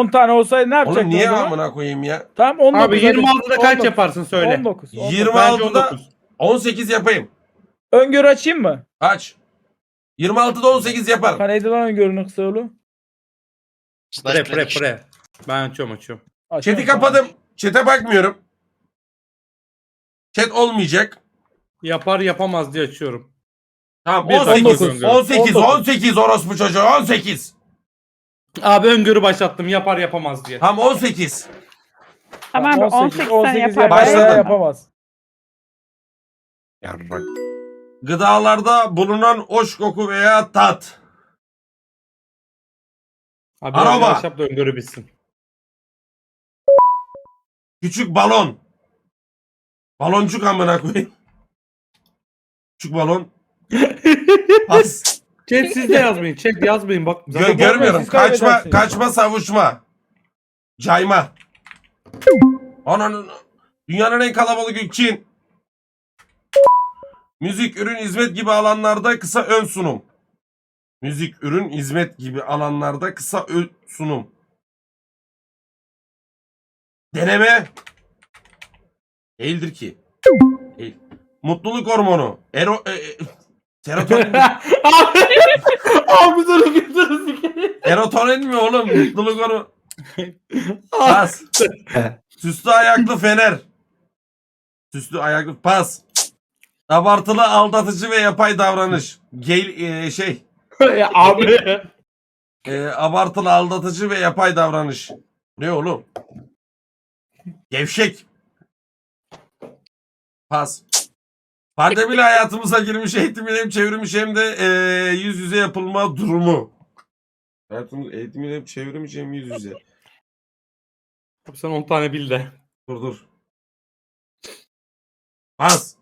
10 tane olsaydı ne yapacaktın Oğlum niye o zaman? amına koyayım ya? Tamam 19. Abi hadi. 26'da kaç 19. yaparsın söyle. 19. 19. 26'da 19. 18 yapayım. Öngörü açayım mı? Aç. 26'da 18 yaparım. Hani neydi lan öngörünün kısa yolu? Pre pre pre. Ben açıyorum açıyorum. Açıyorum, Chat'i kapadım. Chat'e bakmıyorum. Chat olmayacak. Yapar yapamaz diye açıyorum. Tamam Bir 18. 19. 18. 19. 18 orospu çocuğu 18. Abi öngörü başlattım yapar yapamaz diye. Tamam 18. Tamam abi 18, 18 tane yapar. Başladım. Yapamaz. Yarrak. Gıdalarda bulunan hoş koku veya tat. Abi Araba. yavaş yap da öngörü bitsin. Küçük balon. Baloncuk amına koyayım. Küçük balon. Pas. Chat siz de yazmayın. Chat yazmayın bak. Gö- Zaten görmüyorum. siz Kaçma, kaybedersiniz. kaçma, savuşma. Cayma. Ananın dünyanın en kalabalık ülke Çin. Müzik, ürün, hizmet gibi alanlarda kısa ön sunum. Müzik, ürün, hizmet gibi alanlarda kısa ön sunum. Deneme. Değildir ki. Değil. Mutluluk hormonu. Ero, e, e, serotonin. abi. abi dur götürürüz. Erotonin mi oğlum? Mutluluk hormonu. Pas. Süslü ayaklı fener. Süslü ayaklı pas. Abartılı aldatıcı ve yapay davranış. Gel e, şey. ya abi. e, abartılı aldatıcı ve yapay davranış. Ne oğlum? Gevşek. Pas. Pandemiyle hayatımıza girmiş eğitimin hem çevirmiş hem de e, yüz yüze yapılma durumu. Hayatımız eğitimin hem çevirmiş hem yüz yüze. Abi sen 10 tane bil de. Dur dur. Pas.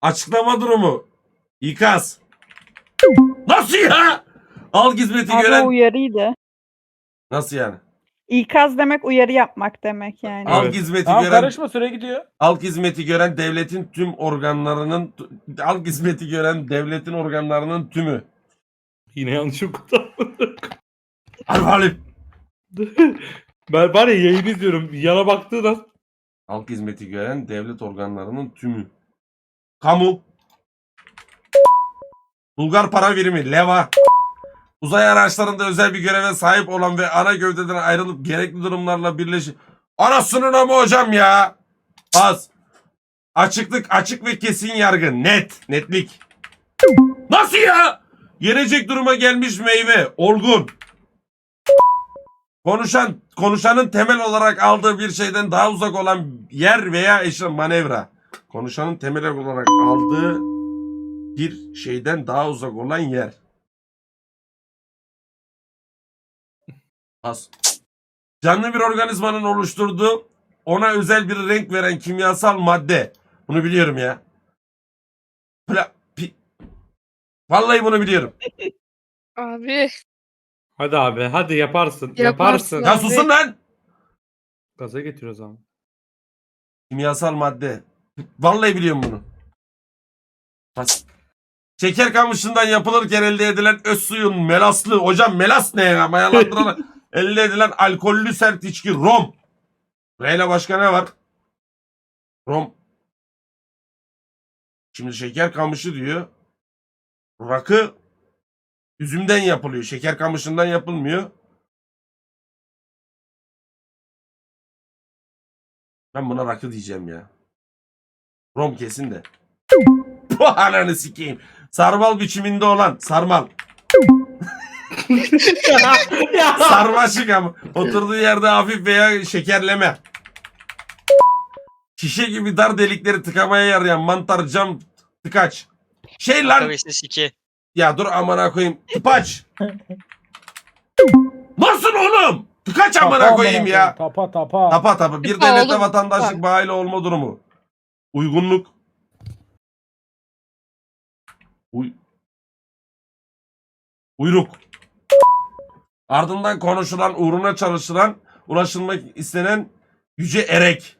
Açıklama durumu. İkaz. Nasıl ya? Al hizmeti Abi o gören. uyarıydı. Nasıl yani? İkaz demek uyarı yapmak demek yani. Al Evet. hizmeti Tamam gören. karışma süre gidiyor. Halk hizmeti gören devletin tüm organlarının halk hizmeti gören devletin organlarının tümü. Yine yanlış okudum. Alfalim. ben var ya yayın izliyorum. Yana baktığında Halk hizmeti gören devlet organlarının tümü. Kamu. Bulgar para birimi. Leva. Uzay araçlarında özel bir göreve sahip olan ve ana gövdeden ayrılıp gerekli durumlarla birleşip... Anasının ama hocam ya. Az. Açıklık, açık ve kesin yargı. Net. Netlik. Nasıl ya? Gelecek duruma gelmiş meyve. Olgun. Konuşan, konuşanın temel olarak aldığı bir şeyden daha uzak olan yer veya eşya manevra. Konuşanın temel olarak aldığı bir şeyden daha uzak olan yer. Pas. Canlı bir organizmanın oluşturduğu ona özel bir renk veren kimyasal madde. Bunu biliyorum ya. Pla, pi, Vallahi bunu biliyorum. Abi hadi abi hadi yaparsın. Yaparsın. Yaparsın. Ya susun lan. Gaza getiriyoruz abi. Kimyasal madde. Vallahi biliyorum bunu. Pas. Şeker kamışından yapılırken elde edilen öz suyun melaslı. Hocam melas ne ya? Mayalandırarak elde edilen alkollü sert içki rom. R başka ne var? Rom. Şimdi şeker kamışı diyor. Rakı üzümden yapılıyor. Şeker kamışından yapılmıyor. Ben buna rakı diyeceğim ya. Rom kesin de. Bu ananı sikeyim. Sarmal biçiminde olan sarmal. Sarmaşık ama. Oturduğu yerde hafif veya şekerleme. Şişe gibi dar delikleri tıkamaya yarayan mantar cam tıkaç. Şey lan. Kavesiniz 2. Ya dur amına koyayım. Tıpaç. Nasıl oğlum? Tıkaç amına koyayım ya. Tapa tapa. Tapa tapa. Bir Tıpa devlete oğlum, vatandaşlık bağıyla olma durumu. Uygunluk. Uy Uyruk. Ardından konuşulan, uğruna çalışılan, ulaşılmak istenen yüce erek.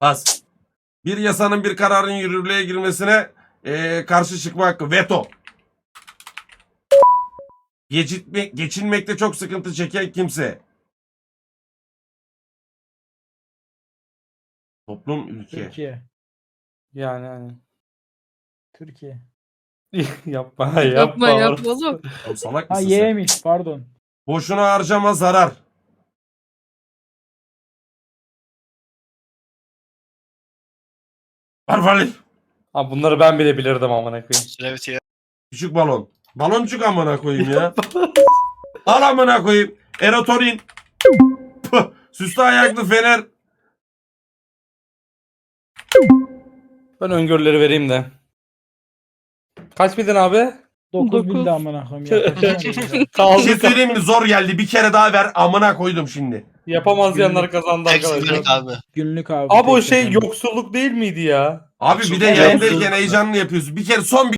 Bas. Bir yasanın bir kararın yürürlüğe girmesine e, karşı çıkma hakkı. Veto. Geçitme, geçinmekte çok sıkıntı çeken kimse. Toplum ülke. Türkiye. Yani hani. Türkiye. yapma Yapma yapma. yapma oğlum. Oğlum salak Ha mısın sen? Y'miş pardon. Boşuna harcama zarar. Arvalif. Ha, bunları ben bile bilirdim amına koyayım. Evet ya. Küçük balon. Baloncuk amına koyayım ya. Al amına koyayım. Erotonin. Püh, Süslü ayaklı fener. Ben öngörüleri vereyim de. Kaç bildin abi? 9 Dokuz. bildi amına koyayım. yaklaşamadım ya. Bir Kaldı. şey söyleyeyim mi? Zor geldi. Bir kere daha ver. Amına koydum şimdi. Yapamaz diyenler kazandı arkadaşlar. abi. Günlük abi. Abi o tek şey yoksulluk değil miydi ya? Abi bir de yayındayken heyecanlı yapıyorsun. Bir kere son bir